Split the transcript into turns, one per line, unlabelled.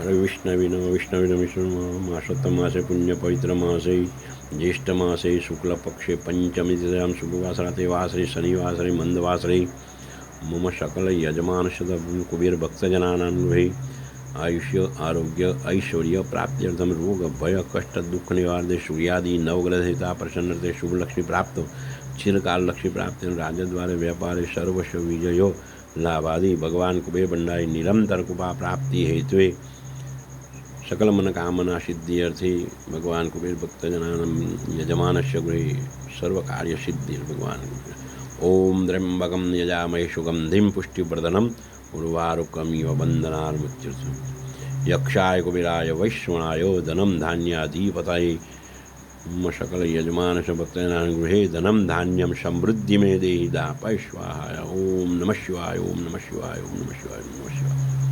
विष्णवी नम विष्णवी विष्णुमासोत्तमासे पुण्यपवित्रमासे, ज्येष्ठमासे, शुक्लपक्षे पञ्चमीतिथ्यां शुभवासराते वासरे शनिवासरे मन्दवासरे मम सकल यजमानशत कुबेरभक्तजनानां गृहे आयुष्य, आरोग्य, ऐश्वर्य प्राप्त्यर्थम रोग, भय, कष्ट, दुख निवारणे, सूर्यादि नवग्रहिता प्रसन्नते शुभ लक्ष्मी प्राप्त चिरकाल लक्ष्मी प्राप्ति, राजद्वारे, व्यापारे, सर्वस्व विजयो, लाभादि, भगवान कुबेर भंडारी निरंतर प्राप्ति हेतु सकल मन कामना सिद्धि अर्थे भगवान कुबेर भक्त भक्तजनानम यजमान गृहे सर्व कार्य सिद्धि भगवान ओम त्र्यंबकम यजामय सुगंधिम पुष्टिवर्धनम उर्वारुकमिव बंदनार्मुच्युत यक्षाय कुबेराय वैश्वणाय धनम धान्याधिपतये। सकल यजमान भक्तजनान गृहे धनम धान्यम समृद्धि में देहि दापय ओम नमः शिवाय ओम नम शिवाय ओम नम शिवाय नमः शिवाय।